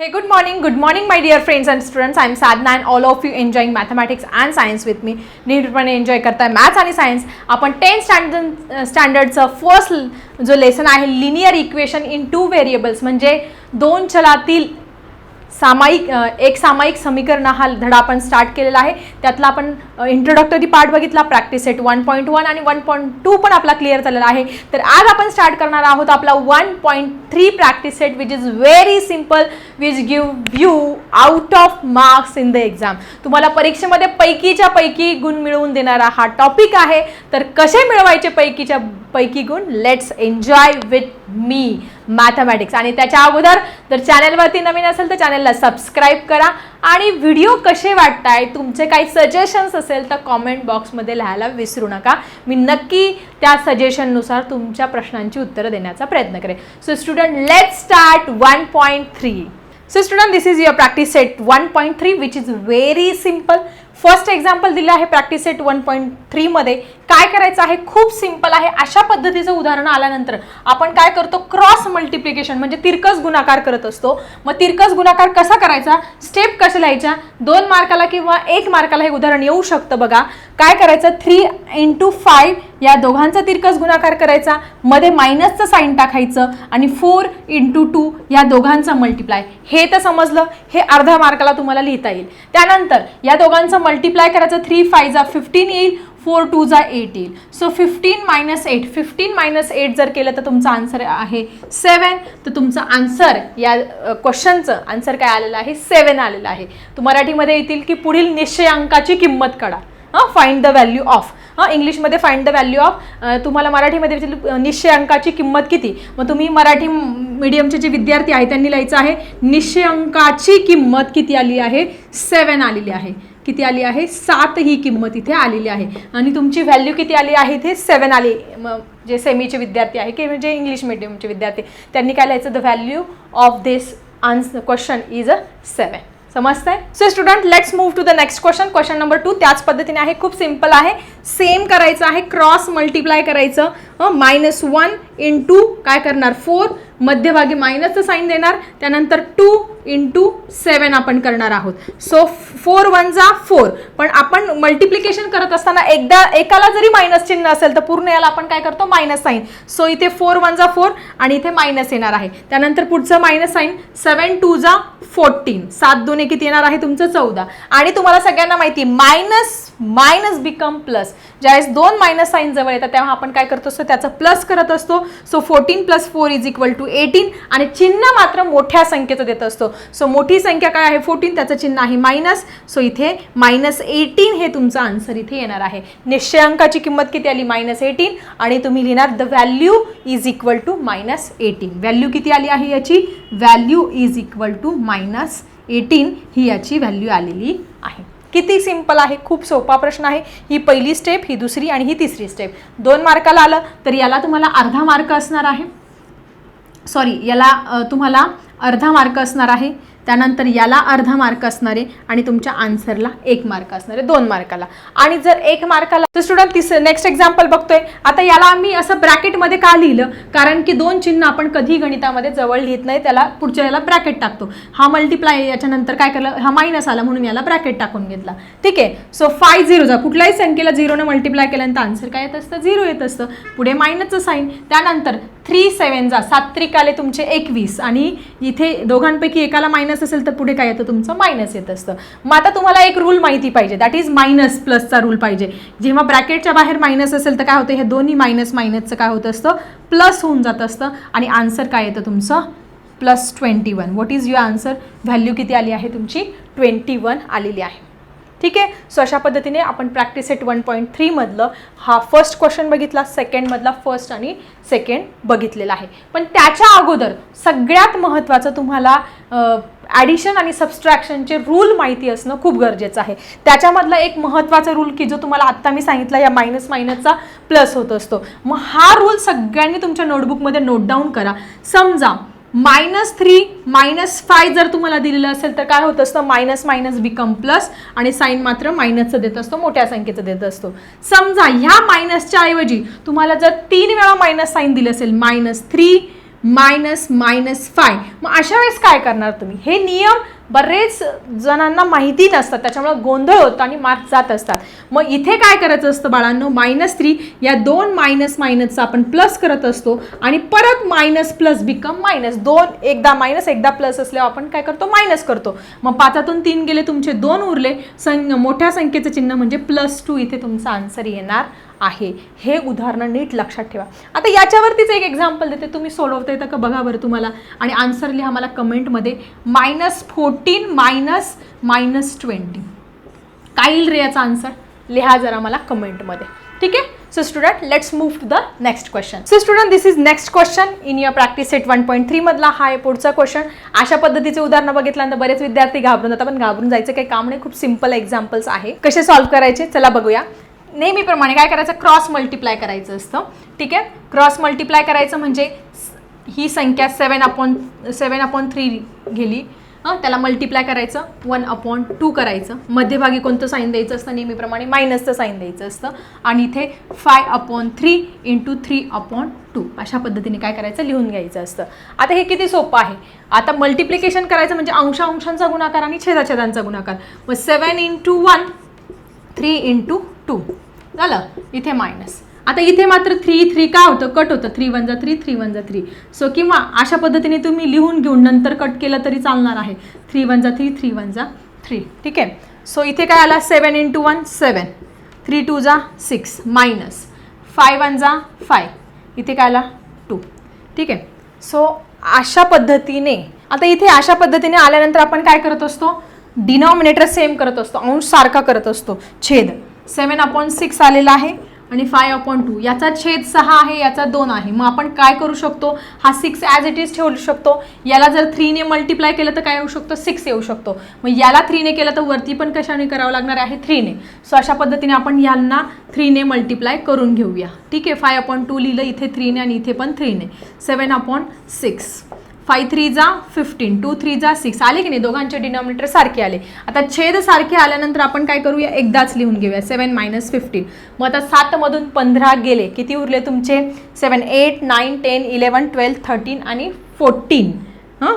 Hey, good morning, good morning, my dear friends and students. I'm Sadhna and all of you enjoying mathematics and science with me. नीटपणे enjoy करताय maths आणि science आपण tenth standard स्टँडर्डचं first जो lesson आहे linear equation in two variables म्हणजे दोन चलातील सामायिक एक सामायिक समीकरण हा धडा आपण स्टार्ट केलेला आहे त्यातला आपण इंट्रोडक्टरी पार्ट बघितला practice set one point one आणि वन पॉईंट टू पण आपला क्लिअर झालेला आहे. तर आज आपण स्टार्ट करणार आहोत आपला one point three practice set which is very simple which give you out of marks in the exam तुम्हाला परीक्षेमध्ये पैकीच्या पैकी गुण मिळवून देणारा हा टॉपिक आहे. तर कसे मिळवायचे पैकीच्या पैकी गुण? Let's enjoy with me mathematics आणि त्याच्या अगोदर जर चॅनलवरती नवीन असेल तर चॅनलला सबस्क्राईब करा. आणि व्हिडिओ कसे वाटताय? तुमचे काही सजेशन्स असेल तर कॉमेंट बॉक्समध्ये लिहायला विसरू नका. मी नक्की त्या सजेशननुसार तुमच्या प्रश्नांची उत्तरं देण्याचा प्रयत्न करेन. So student let start one point three so student this is your practice set one point three which is very simple first example दिलं आहे प्रॅक्टिस सेट वन पॉईंट थ्रीमध्ये काय करायचं आहे? खूप सिंपल आहे. अशा पद्धतीचं उदाहरण आल्यानंतर आपण काय करतो? क्रॉस मल्टिप्लिकेशन म्हणजे तिरकस गुणाकार करत असतो. मग तिरकस गुणाकार कसा करायचा? स्टेप कसं लिहायच्या? दोन मार्काला किंवा एक मार्काला हे उदाहरण येऊ शकतं बघा. काय करायचं? थ्री इंटू फाईव्ह या दोघांचा तिरकस गुणाकार करायचा. मध्ये मायनसचं साईन टाकायचं आणि फोर इंटू टू या दोघांचा मल्टिप्लाय हे तर समजलं. हे अर्ध्या मार्काला तुम्हाला लिहिता येईल. त्यानंतर या दोघांचं मल्टिप्लाय करायचं. थ्री फाय जा फिफ्टीन येईल. फोर टू जा एट येईल. So fifteen minus eight fifteen minus eight जर केलं तर तुमचं आन्सर आहे सेवन तर तुमचं आन्सर या क्वेश्चनचं आन्सर काय आलेलं आहे? सेवन आलेलं आहे. तू मराठीमध्ये येतील की पुढील निश्चयांकाची किंमत काढा. हां फाइंड द व्हॅल्यू ऑफ हां इंग्लिशमध्ये फाइंड द व्हॅल्यू ऑफ तुम्हाला मराठीमध्ये येतील निश्चयांकाची किंमत किती? मग तुम्ही मराठी मीडियमचे जे विद्यार्थी आहेत त्यांनी लिहायचं आहे निश्चयांकाची किंमत किती आली आहे? सेवन आलेली आहे. किती आली आहे? सात ही किंमत इथे आलेली आहे. आणि तुमची व्हॅल्यू किती आली आहे इथे? सेवन आली जे सेमीचे विद्यार्थी आहे की जे इंग्लिश मिडियमचे विद्यार्थी त्यांनी काय लिहायचं? The value of this answer question is a seven समजतंय? So student let's move to the next question question number two त्याच पद्धतीने आहे खूप सिंपल आहे. सेम करायचं आहे क्रॉस मल्टिप्लाय करायचं. मायनस वन इन टू काय करणार? फोर मध्यभागी मायनसचं साईन देणार त्यानंतर टू इंटू सेवन आपण करणार आहोत. सो फोर वन जा फोर पण आपण मल्टिप्लिकेशन करत असताना एकदा एकाला जरी मायनस चिन्ह असेल तर पूर्ण याला आपण काय करतो? मायनस साईन सो इथे फोर वन जा फोर आणि इथे मायनस येणार आहे. त्यानंतर पुढचं मायनस साईन सेवन टू जा फोर्टीन सात दोन किती येणार आहे? तुमचं चौदा. आणि तुम्हाला सगळ्यांना माहिती मायनस मायनस बिकम प्लस ज्यावेळेस दोन मायनस साईन जवळ येतात तेव्हा आपण काय करत असतो? त्याचं प्लस करत असतो. So fourteen plus four is equal to eighteen आणि चिन्ह मात्र मोठ्या संख्येचं देत असतो. सो मोठी संख्या काय आहे? फोर्टीन त्याचं चिन्ह आहे मायनस. सो इथे मायनस एटीन हे तुमचं आन्सर इथे येणार आहे. निश्चयांकाची किंमत किती आली? Minus eighteen. आणि तुम्ही लिहिणार the value is equal to minus eighteen value किती आली आहे याची? Value is equal to minus eighteen ही याची व्हॅल्यू आलेली आहे. किती सिंपल आहे? खूप सोपा प्रश्न आहे. ही पहिली स्टेप ही दुसरी आणि ही तिसरी स्टेप दोन मार्काला आलं तर याला तुम्हाला अर्धा मार्क असणार आहे. सॉरी याला तुम्हाला अर्धा मार्क असणार आहे. त्यानंतर याला अर्धा मार्क असणार आहे आणि तुमच्या आन्सरला एक मार्क असणार आहे दोन मार्काला. आणि जर एक मार्काला तर स्टुडंट तिस नेक्स्ट एक्झाम्पल बघतोय. आता याला आम्ही असं ब्रॅकेटमध्ये का लिहिलं? कारण की दोन चिन्ह आपण कधी गणितामध्ये जवळ लिहित नाही त्याला पुढच्या याला ब्रॅकेट टाकतो. हा मल्टिप्लाय याच्यानंतर काय केलं हा मायनस आला म्हणून याला ब्रॅकेट टाकून घेतला. ठीक आहे? सो फाय झिरोचा कुठल्याही संख्येला झिरोनं मल्टिप्लाय केल्यानंतर आन्सर काय येत असतं? झिरो येत असतं. पुढे मायनसचं साईन त्यानंतर थ्री सेवन जा सात्रिक आले तुमचे एकवीस. आणि इथे दोघांपैकी एकाला मायनस असेल तर पुढे काय येतं तुमचं? मायनस येत असतं. मग आता तुम्हाला एक रूल माहिती पाहिजे. दॅट इज मायनस प्लसचा रूल पाहिजे. जेव्हा ब्रॅकेटच्या बाहेर मायनस असेल तर काय होतं? हे दोन्ही मायनस मायनसचं काय होत असतं? प्लस होऊन जात असतं. आणि आन्सर काय येतं तुमचं? Plus twenty one what is your answer value किती आली आहे तुमची? ट्वेंटी वन आलेली आहे. ठीक आहे? सो अशा पद्धतीने आपण प्रॅक्टिस सेट वन पॉईंट थ्रीमधलं हा फर्स्ट क्वेश्चन बघितला सेकंडमधला फर्स्ट आणि सेकंड बघितलेला आहे. पण त्याच्या अगोदर सगळ्यात महत्त्वाचं तुम्हाला ॲडिशन आणि सबस्ट्रॅक्शनचे रूल माहिती असणं खूप गरजेचं आहे. त्याच्यामधला एक महत्त्वाचा रूल की जो तुम्हाला आत्ता मी सांगितला या मायनस मायनसचा प्लस होत असतो. मग हा रूल सगळ्यांनी तुमच्या नोटबुकमध्ये नोट डाऊन करा. समजा मायनस थ्री मायनस फाय जर तुम्हाला दिलेलं असेल तर काय होत असतं? मायनस मायनस बिकम प्लस आणि साईन मात्र मायनसचं देत असतो मोठ्या संख्येचं देत असतो. समजा ह्या मायनसच्या ऐवजी तुम्हाला जर तीन वेळा मायनस साईन दिलं असेल minus three minus minus five मग अशा वेळेस काय करणार तुम्ही? हे नियम बरेच जणांना माहिती नसतात त्याच्यामुळे गोंधळ होतो आणि मार्क्स जात असतात. मग इथे काय करायचं असतं बाळांनो? मायनस थ्री या दोन मायनस मायनसचा आपण प्लस करत असतो आणि परत मायनस प्लस बिकम मायनस दोन एकदा मायनस एकदा प्लस असल्यावर आपण काय करतो? मायनस करतो. मग पाचातून तीन गेले तुमचे दोन उरले. सं मोठ्या संख्येचं चिन्ह म्हणजे प्लस टू इथे तुमचा आन्सर येणार आहे. हे उदाहरणं नीट लक्षात ठेवा. आता याच्यावरतीच एक एक्झाम्पल देते. तुम्ही सोडवता येतं का बघा बरं तुम्हाला. आणि आन्सर लिहा मला कमेंटमध्ये. Minus fourteen minus minus twenty काय येईल रे याचा आन्सर लिहा जरा मला कमेंटमध्ये. ठीक आहे? So student let's move to the next question so student this is next question in your practice set one point थ्रीमधला हा आहे पुढचा क्वेश्चन अशा पद्धतीचे उदाहरणं बघितल्यानंतर बरेच विद्यार्थी घाबरून जातात पण घाबरून जायचं काही काम नाही. खूप सिंपल एक्झाम्पल्स आहे. कसे सॉल्व्ह करायचे? चला बघूया. नेहमीप्रमाणे काय करायचं? क्रॉस मल्टिप्लाय करायचं असतं. ठीक आहे? क्रॉस मल्टिप्लाय करायचं म्हणजे ही संख्या seven upon seven upon three गेली. हं त्याला मल्टिप्लाय करायचं. वन अपॉन टू करायचं. मध्यभागी कोणतं साईन द्यायचं असतं? नेहमीप्रमाणे मायनसचं साईन द्यायचं असतं. आणि इथे five upon three into three upon two. अशा पद्धतीने काय करायचं? लिहून घ्यायचं असतं. आता हे किती सोपं आहे? आता मल्टिप्लिकेशन करायचं म्हणजे अंशा अंशांचा गुणाकार आणि छेदाछेदांचा गुणाकार. मग seven into one three into two झालं? इथे मायनस आता इथे मात्र थ्री थ्री काय होतं? कट होतं. थ्री वन जा थ्री थ्री वन जा थ्री सो किंवा अशा पद्धतीने तुम्ही लिहून घेऊन नंतर कट केलं तरी चालणार आहे. थ्री वन जा थ्री थ्री वन जा थ्री ठीक आहे? सो इथे काय आला? Seven into one seven three two जा सिक्स मायनस फाय वन जा फाय इथे काय आला? टू ठीक आहे? सो अशा पद्धतीने आता इथे अशा पद्धतीने आल्यानंतर आपण काय करत असतो? डिनॉमिनेटर सेम करत असतो. अंश सारखा करत असतो. छेद. सेवन अपॉइंट सिक्स आलेला आहे आणि फाय अपॉइंट टू. याचा छेद सहा आहे याचा दोन आहे. मग आपण काय करू शकतो? हा सिक्स ॲज इट इज ठेवू शकतो. याला जर थ्रीने मल्टिप्लाय केलं तर काय येऊ शकतो? सिक्स येऊ शकतो. मग याला थ्रीने केलं तर वरती पण कशाने करावं लागणार आहे? थ्रीने. सो अशा पद्धतीने आपण यांना थ्रीने मल्टिप्लाय करून घेऊया. ठीक आहे? फाय अपॉइंट टू लिहिलं इथे थ्रीने आणि इथे पण थ्रीने. Seven upon six. Five three जा फिफ्टीन टू थ्री जा सिक्स आले की नाही? दोघांचे डिनॉमिनेटर सारखे आले. आता छेद सारखे आल्यानंतर आपण काय करूया? एकदाच लिहून घेऊया. सेवन मायनस फिफ्टीन मग आता सातमधून पंधरा गेले. किती उरले तुमचे? Seven eight nine ten eleven twelve thirteen आणि फोर्टीन हां?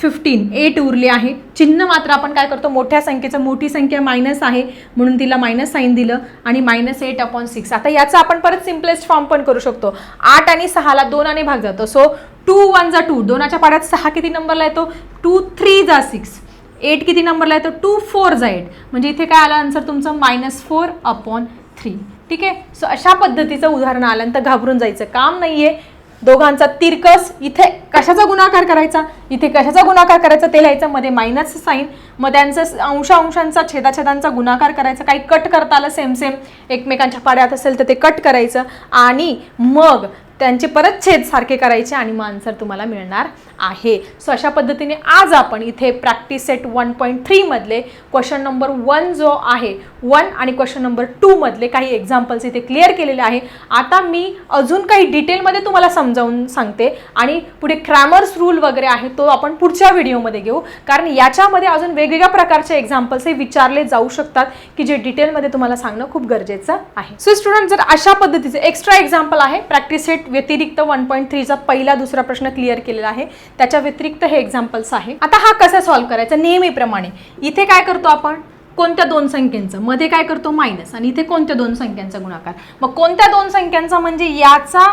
फिफ्टीन एट उरले आहे. चिन्ह मात्र आपण काय करतो? मोठ्या संख्येचं मोठी संख्या मायनस आहे म्हणून तिला मायनस साईन दिलं आणि मायनस एट अपॉन सिक्स आता याचा आपण परत सिम्पलेस्ट फॉर्म पण करू शकतो. आठ आणि सहाला दोनाने भाग जातो. सो टू वन जा टू दोनाच्या पाड्यात सहा किती नंबरला येतो? टू थ्री जा सिक्स एट किती नंबरला येतो? टू फोर जा एट म्हणजे इथे काय आलं? आन्सर तुमचं मायनस फोर अपॉन थ्री ठीक आहे? सो अशा पद्धतीचं उदाहरण आल्यानंतर घाबरून जायचं काम नाही आहे दोघांचा तिरकस इथे कशाचा गुणाकार करायचा? इथे कशाचा गुणाकार करायचा? ते लिहायचं मध्ये मायनस साईन मग त्यांचं अंश अंशांचा छेदाछेदांचा गुणाकार करायचा. काही कट करता आलं सेम सेम एकमेकांच्या पाड्यात असेल तर ते कट करायचं. आणि मग त्यांचे परत छेद सारखे करायचे आणि मग आन्सर तुम्हाला मिळणार आहे. सो अशा पद्धतीने आज आपण इथे प्रॅक्टिस सेट वन पॉईंट थ्रीमधले क्वेश्चन नंबर वन जो आहे वन आणि क्वेश्चन नंबर टूमधले काही एक्झाम्पल्स इथे क्लिअर केलेले आहे. आता मी अजून काही डिटेलमध्ये तुम्हाला समजावून सांगते आणि पुढे क्रॅमर्स रूल वगैरे आहे तो आपण पुढच्या व्हिडिओमध्ये घेऊ. कारण याच्यामध्ये अजून वेगवेगळ्या प्रकारचे एक्झाम्पल्स हे विचारले जाऊ शकतात की जे डिटेलमध्ये तुम्हाला सांगणं खूप गरजेचं आहे. सो स्टुडंट जर अशा पद्धतीचे एक्स्ट्रा एक्झाम्पल आहे प्रॅक्टिस सेट व्यतिरिक्त वन पॉईंट थ्रीचा पहिला दुसरा प्रश्न क्लिअर केलेला आहे. त्याच्या व्यतिरिक्त हे एक्झाम्पल्स आहे. आता हा कसा सॉल्व्ह करायचा? नेहमीप्रमाणे. इथे काय करतो आपण? कोणत्या दोन संख्यांचं? मध्ये काय करतो? मायनस आणि इथे कोणत्या दोन संख्यांचा गुणाकार? मग कोणत्या दोन संख्यांचा म्हणजे याचा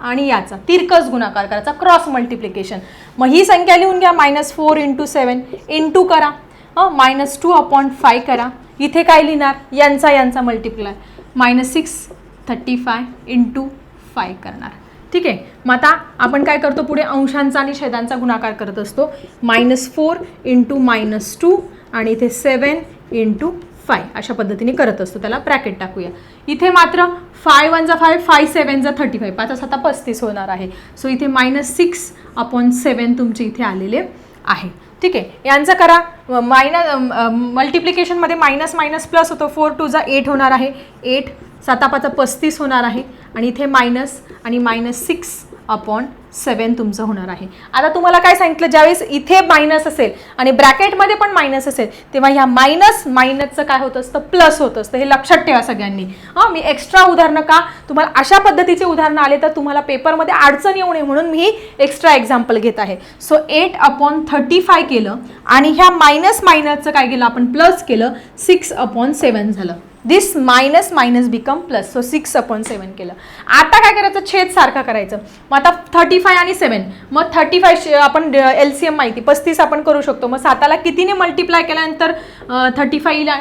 आणि याचा? तिरकस गुणाकार करायचा. क्रॉस मल्टिप्लिकेशन मग ही संख्या लिहून घ्या. Minus four into seven into करा. मायनस टू अपॉइंट फाय करा. इथे काय लिहिणार? यांचा यांचा multiply minus six thirty five into five करणार. ठीक आहे? मग आता आपण काय करतो? पुढे अंशांचा आणि छेदांचा गुणाकार करत असतो. Minus four into minus two आणि इथे सेवन इंटू फाय अशा पद्धतीने करत असतो. त्याला ब्रॅकेट टाकूया. इथे मात्र फाय वन जा फाय फाय सेवनचा थर्टी फाय पाच आता पस्तीस होणार आहे. सो इथे मायनस सिक्स अपॉन सेवन तुमचे इथे आलेले आहे. ठीक आहे? यांचं करा. मायनस मल्टिप्लिकेशनमध्ये मायनस मायनस प्लस होतो. फोर टू जा एट होणार आहे. एट सातापाचा पस्तीस होणार आहे. आणि इथे मायनस आणि मायनस सिक्स अपॉन सेवन तुमचं होणार आहे. आता तुम्हाला काय सांगितलं? ज्यावेळेस इथे मायनस असेल आणि ब्रॅकेटमध्ये पण मायनस असेल तेव्हा ह्या मायनस मायनसचं काय होत असतं? प्लस होत असतं. हे लक्षात ठेवा सगळ्यांनी. हां मी एक्स्ट्रा उदाहरणं का? तुम्हाला अशा पद्धतीचे उदाहरणं आले तर तुम्हाला पेपरमध्ये अडचण येऊ नये म्हणून मी एक्स्ट्रा एक्झाम्पल घेत आहे. So eight upon thirty five केलं आणि ह्या मायनस मायनसचं काय केलं? आपण प्लस केलं. सिक्स अपॉन सेवन झालं. This minus minus become plus so six upon seven केलं. आता काय करायचं? छेद सारखा करायचं. मग आता थर्टी फाय आणि सेवन मग थर्टी फाय आपण एल सी एम माहिती पस्तीस आपण करू शकतो. मग साताला कितीने मल्टिप्लाय केल्यानंतर थर्टी फाईला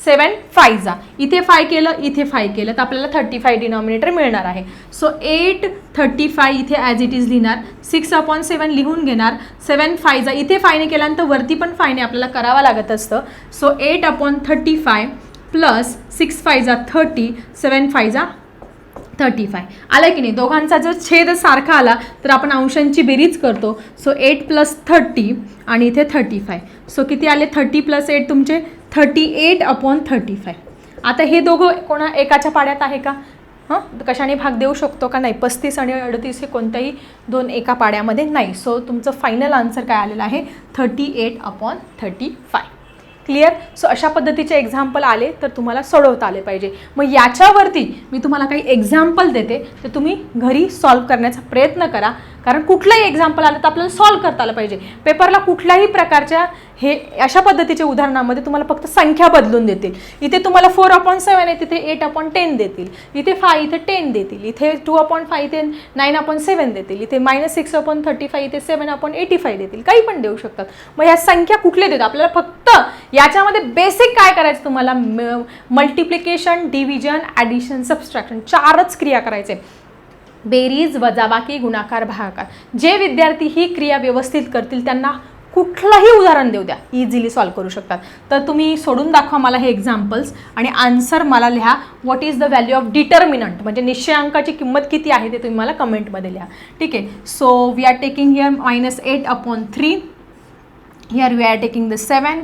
सेवन फायजा इथे फाय केलं इथे फाय केलं तर आपल्याला थर्टी फाय डिनॉमिनेटर मिळणार आहे. सो एट थर्टी फाय इथे ॲज इट इज लिहिणार. सिक्स अपॉन सेवन लिहून घेणार. सेवन फायजा इथे फायने केल्यानंतर वरती पण फायने आपल्याला करावं लागत असतं. So eight upon thirty five plus six फायजा थर्टी सेवन फायजा थर्टी फाय आलं की नाही? दोघांचा जर छेद सारखा आला तर आपण अंशांची बेरीज करतो. सो एट प्लस थर्टी आणि इथे थर्टी फाय सो किती आले? थर्टी प्लस एट तुमचे thirty eight upon thirty five आता हे दोघं कोणा एकाच्या पाड्यात आहे का? हां? कशाने भाग देऊ शकतो का नाही? पस्तीस आणि अडतीस हे कोणत्याही दोन एका पाड्यामध्ये नाही. सो तुमचं फायनल आन्सर काय आलेलं आहे? Thirty eight upon thirty five clear? So अशा पद्धतीचे एक्झाम्पल आले तर तुम्हाला सोडवता आले पाहिजे. मग याच्यावरती मी तुम्हाला काही एक्झाम्पल देते तर तुम्ही घरी सॉल्व करण्याचा प्रयत्न करा. कारण कुठलंही एक्झाम्पल आलं तर आपल्याला सॉल्व करता आलं पाहिजे. पेपरला कुठल्याही प्रकारच्या हे अशा पद्धतीच्या उदाहरणामध्ये तुम्हाला फक्त संख्या बदलून देतील. इथे तुम्हाला फोर अपॉईंट सेवन आहे तिथे एट अपॉईंट टेन देतील. इथे फाय इथे टेन देतील. इथे टू अपॉईंट फाय इथे नाईन अपॉईंट सेवन देतील. इथे minus six point thirty five इथे सेवन अपॉईंट एटी फाय देतील. काही पण देऊ शकतात. मग ह्या संख्या कुठल्या देतात? आपल्याला फक्त याच्यामध्ये बेसिक काय करायचं तुम्हाला? मल्टिप्लिकेशन डिव्हिजन ॲडिशन सबस्ट्रॅक्शन चारच क्रिया करायचे. बेरीज वजाबाकी गुणाकार भागाकार. जे विद्यार्थी ही क्रिया व्यवस्थित करतील त्यांना कुठलंही उदाहरण देऊ द्या. इझिली सॉल्व करू शकतात. तर तुम्ही सोडून दाखवा मला हे एक्झाम्पल्स आणि आन्सर मला लिहा. What is the value of determinant म्हणजे निश्चयांकाची किंमत किती आहे ते तुम्ही मला कमेंटमध्ये लिहा. ठीक आहे? So we are taking here minus eight upon three here we are taking the seven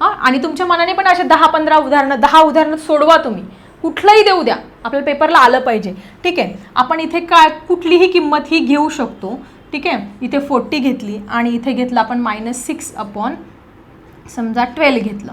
हां? आणि तुमच्या मनाने पण असे दहा पंधरा उदाहरणं दहा उदाहरणं सोडवा तुम्ही. कुठलंही देऊ द्या. आपल्या पेपरला आलं पाहिजे. ठीक आहे? आपण इथे काय कुठलीही किंमत ही घेऊ शकतो. ठीक आहे? इथे फोर्टी घेतली आणि इथे घेतलं आपण मायनस सिक्स अपॉन समजा ट्वेल्व घेतलं.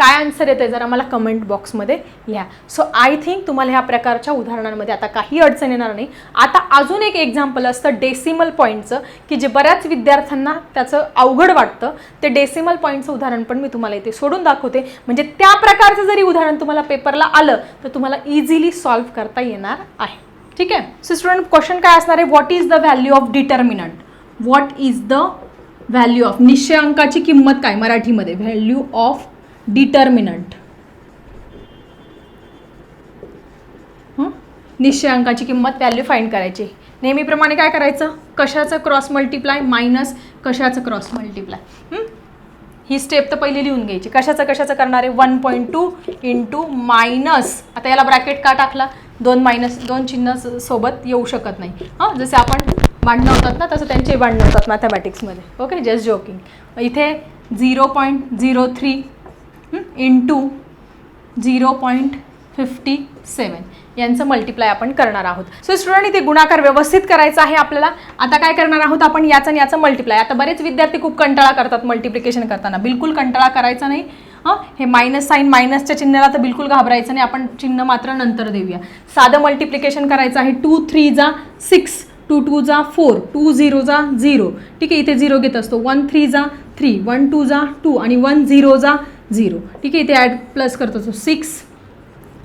काय आन्सर येतं जरा मला कमेंट बॉक्समध्ये लिहा. सो आय थिंक तुम्हाला ह्या प्रकारच्या उदाहरणांमध्ये आता काही अडचण येणार नाही. आता अजून एक एक्झाम्पल असतं डेसिमल पॉईंटचं की जे बऱ्याच विद्यार्थ्यांना त्याचं अवघड वाटतं. ते डेसिमल पॉईंटचं उदाहरण पण मी तुम्हाला इथे सोडून दाखवते. म्हणजे त्या प्रकारचं जरी उदाहरण तुम्हाला पेपरला आलं तर तुम्हाला इझिली सॉल्व्ह करता येणार आहे. ठीक आहे? सो स्टुडंट क्वेश्चन काय असणार आहे? What is the value of determinant what is the value of निश्चय अंकाची किंमत काय मराठीमध्ये? Value of determinant. निश्चयांकाची किंमत व्हॅल्यू फाईंड करायची. नेहमीप्रमाणे काय करायचं? कशाचं क्रॉस मल्टिप्लाय मायनस कशाचं क्रॉस मल्टिप्लाय ही? स्टेप तर पहिली लिहून घ्यायची. कशाचं कशाचं करणार? आहे one point two into minus आता याला ब्रॅकेट का टाकला? दोन मायनस दोन चिन्ह सोबत येऊ शकत नाही. हां? जसे आपण भांडणं होतात ना तसं त्यांचे भांडणं होतात मॅथमॅटिक्समध्ये ओके जस्ट जोकिंग इथे zero point zero three into zero point fifty seven यांचं मल्टिप्लाय आपण करणार आहोत. सो स्टुडंट इथे गुणाकार व्यवस्थित करायचा आहे आपल्याला. आता काय करणार आहोत आपण? याचं आणि याचं मल्टिप्लाय आता बरेच विद्यार्थी खूप कंटाळा करतात मल्टिप्लिकेशन करताना. बिलकुल कंटाळा करायचा नाही. हां? हे मायनस साईन मायनसच्या चिन्हाला तर बिलकुल घाबरायचं नाही. आपण चिन्ह मात्र नंतर देऊया. साधं मल्टिप्लिकेशन करायचं आहे. टू थ्री जा सिक्स टू टू जा फोर टू झिरो जा झिरो ठीक आहे इथे झिरो घेत असतो. वन थ्री जा थ्री वन टू जा टू आणि वन झिरो जा झिरो. ठीक आहे इथे ॲड प्लस करतो. सो सिक्स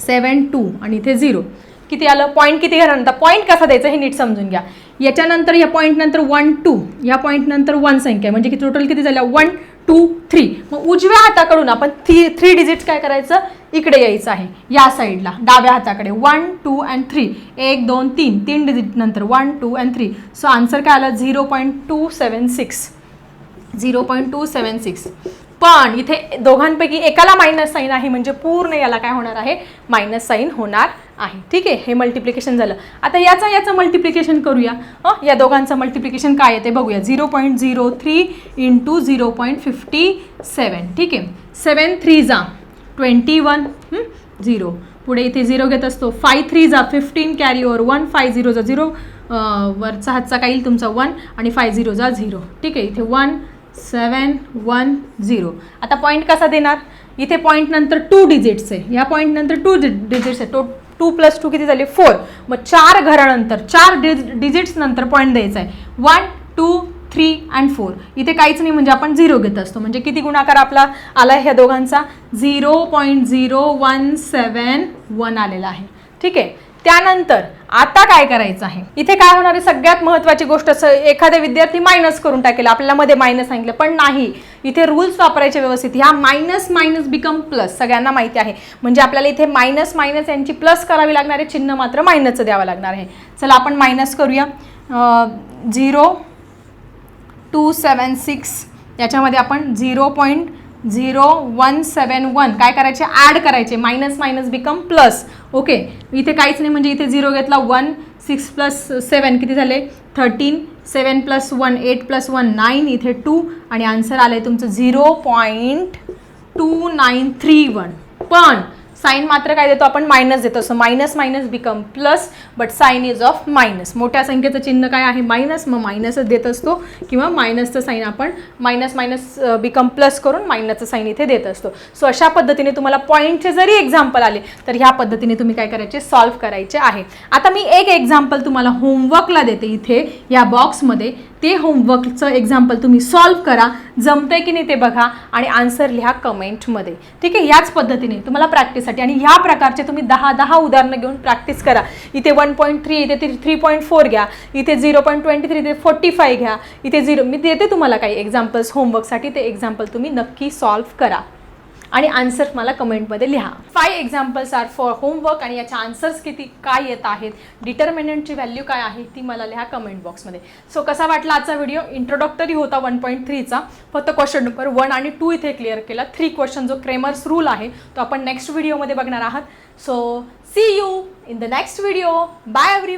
सेवन टू आणि इथे झिरो किती आलं? पॉईंट किती घेणार नंतर पॉईंट कसा द्यायचा हे नीट समजून घ्या. याच्यानंतर या पॉईंटनंतर वन टू या पॉईंटनंतर वन संख्या. म्हणजे की टोटल किती झाल्या? वन टू थ्री मग उजव्या हाताकडून आपण थ्री थ्री डिजिट्स काय करायचं? इकडे यायचं आहे. या साईडला डाव्या हाताकडे. वन टू अँड थ्री एक दोन तीन. तीन डिजिट नंतर one two and three so answer काय आला? Zero point two seven six zero point two seven six पण इथे दोघांपैकी एकाला मायनस साईन आहे म्हणजे पूर्ण याला काय होणार आहे? मायनस साईन होणार आहे. ठीक आहे? हे मल्टिप्लिकेशन झालं. आता याचा याचं मल्टिप्लिकेशन करूया. हं या दोघांचं मल्टिप्लिकेशन काय आहे ते बघूया. Zero point zero three into zero point fifty seven ठीक आहे? सेवन थ्री जा. ट्वेंटी वन झिरो पुढे इथे झिरो घेत असतो. फाय थ्री जा. Fifteen carry over one five zero जा. झिरो वरचा हातचा काही तुमचा? वन आणि फाय झिरोचा झिरो ठीक आहे? इथे वन सेवन वन झिरो. आता पॉईंट कसा देणार? इथे पॉईंट नंतर टू डिजिट्स आहे. या पॉईंट नंतर टू डिजिट्स आहे. तो टू प्लस टू किती झाले? फोर मग चार घरानंतर चार डिजिट्स नंतर पॉईंट द्यायचा आहे. One two three and four इथे काहीच नाही म्हणजे आपण झिरो घेत असतो. म्हणजे किती गुणाकार आपला आला आहे ह्या दोघांचा? Zero point zero one seven one आलेला आहे. ठीक आहे? त्यानंतर आता काय करायचं आहे? इथे काय होणार आहे सगळ्यात महत्त्वाची गोष्ट असं एखादा विद्यार्थी मायनस करून टाकेल. आपल्याला मध्ये मायनस सांगितलं पण नाही. इथे रूल्स वापरायचे व्यवस्थित. ह्या मायनस मायनस बिकम प्लस सगळ्यांना माहिती आहे. म्हणजे आपल्याला इथे मायनस मायनस यांची प्लस करावी लागणार आहे चिन्ह मात्र मायनसचं द्यावं लागणार आहे. चला आपण मायनस करूया. झिरो टू सेवन सिक्स याच्यामध्ये आपण zero point zero one seven one काय करायचे? ॲड करायचे. Minus minus become plus okay इथे काहीच नाही म्हणजे इथे झिरो घेतला वन सिक्स प्लस सेवन किती झाले? Thirteen seven plus one eight plus one nine इथे टू आणि आन्सर आलं आहे तुमचं zero point two nine three one पण साईन मात्र काय देतो आपण? मायनस देतो. So minus minus become plus but sign is of minus मोठ्या संख्येचं चिन्ह काय आहे? मायनस. मग मायनसच देत असतो किंवा मायनसचं साईन आपण मायनस मायनस बिकम प्लस करून मायनसचं साईन इथे देत असतो. सो अशा पद्धतीने तुम्हाला पॉईंटचे जरी एक्झाम्पल आले तर ह्या पद्धतीने तुम्ही काय करायचे? सॉल्व्ह करायचे आहे. आता मी एक एक्झाम्पल तुम्हाला होमवर्कला देते इथे या बॉक्समध्ये ते होमवर्कचं एक्झाम्पल तुम्ही सॉल्व्ह करा. जमतंय की नाही ते बघा आणि आन्सर लिहा कमेंटमध्ये ठीक आहे? याच पद्धतीने तुम्हाला प्रॅक्टिससाठी आणि ह्या प्रकारचे तुम्ही दहा दहा उदाहरणं घेऊन प्रॅक्टिस करा. इथे वन पॉईंट थ्री इथे थ्री पॉईंट फोर घ्या. इथे झिरो पॉईंट ट्वेंटी थ्री इथे फोर्टी फाय घ्या. इथे झिरो मी देते तुम्हाला काही एक्झाम्पल्स होमवर्कसाठी ते एक्झाम्पल तुम्ही नक्की सॉल्व्ह करा. आणि आन्सर मला कमेंटमध्ये लिहा. Five examples are for homework आणि याच्या आन्सर्स किती काय येत आहेत डिटर्मिनंटची व्हॅल्यू काय आहे ती मला लिहा कमेंट बॉक्समध्ये सो कसा वाटला आजचा व्हिडिओ इंट्रोडक्टरी होता वन पॉईंट थ्रीचा फक्त क्वेश्चन नंबर वन आणि टू इथे क्लिअर केला. थ्री क्वेश्चन जो क्रेमर्स रूल आहे तो आपण नेक्स्ट व्हिडिओमध्ये बघणार आहात. So see you in the next video bye every